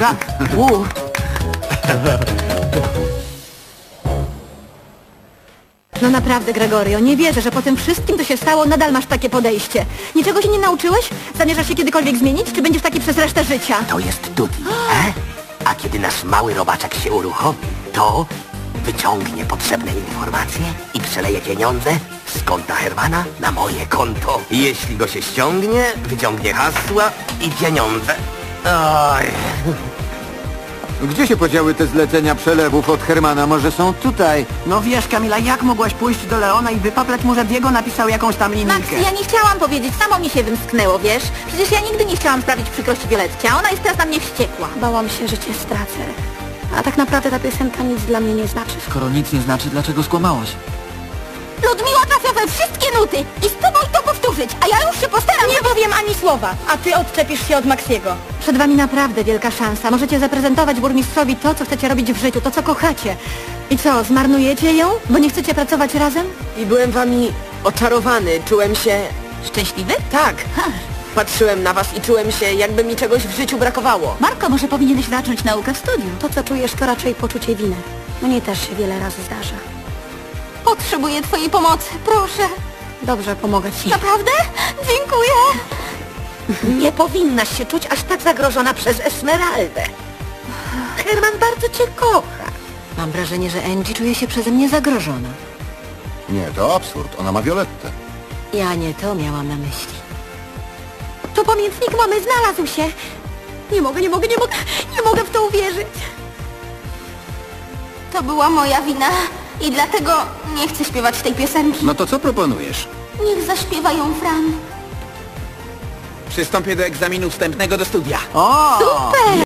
Tak. U. No naprawdę, Gregorio, nie wierzę, że po tym wszystkim, co się stało, nadal masz takie podejście. Niczego się nie nauczyłeś? Zamierzasz się kiedykolwiek zmienić, czy będziesz taki przez resztę życia? To jest Tuti, e? A kiedy nasz mały robaczek się uruchomi, to wyciągnie potrzebne informacje i przeleje pieniądze z konta Hermana na moje konto. Jeśli go się ściągnie, wyciągnie hasła i pieniądze. Oj. Gdzie się podziały te zlecenia przelewów od Hermana? Może są tutaj? No wiesz, Kamila, jak mogłaś pójść do Leona i wypaplać mu, że Diego napisał jakąś tam Max, linijkę? ja nie chciałam powiedzieć, samo mi się wymsknęło, wiesz? Przecież ja nigdy nie chciałam sprawić przykrości Violetcie, a ona jest teraz na mnie wściekła. Bałam się, że cię stracę. A tak naprawdę ta piosenka nic dla mnie nie znaczy. Skoro nic nie znaczy, dlaczego skłamałaś? Ludmiła trafia we wszystkie nuty i spróbuj to powtórzyć, a ja już się postaram. Nie powiem ani słowa, a ty odczepisz się od Maxiego. Przed wami naprawdę wielka szansa. Możecie zaprezentować burmistrzowi to, co chcecie robić w życiu, to, co kochacie. I co, zmarnujecie ją, bo nie chcecie pracować razem? I byłem wami oczarowany, czułem się... Szczęśliwy? Tak. Patrzyłem na was i czułem się, jakby mi czegoś w życiu brakowało. Marko, może powinieneś zacząć naukę w studiu. To, co czujesz, to raczej poczucie winy. Mnie też się wiele razy zdarza. Potrzebuję twojej pomocy, proszę. Dobrze, pomogę ci. Naprawdę? Dziękuję. Nie powinnaś się czuć aż tak zagrożona przez Esmeraldę. Herman bardzo cię kocha. Mam wrażenie, że Angie czuje się przeze mnie zagrożona. Nie, to absurd. Ona ma Violettę. Ja nie to miałam na myśli. To pamiętnik mamy znalazł się. Nie mogę, nie mogę, nie mogę, nie mogę w to uwierzyć. To była moja wina i dlatego nie chcę śpiewać tej piosenki. No to co proponujesz? Niech zaśpiewa ją Fran. Przystąpię do egzaminu wstępnego do studia. O! Super!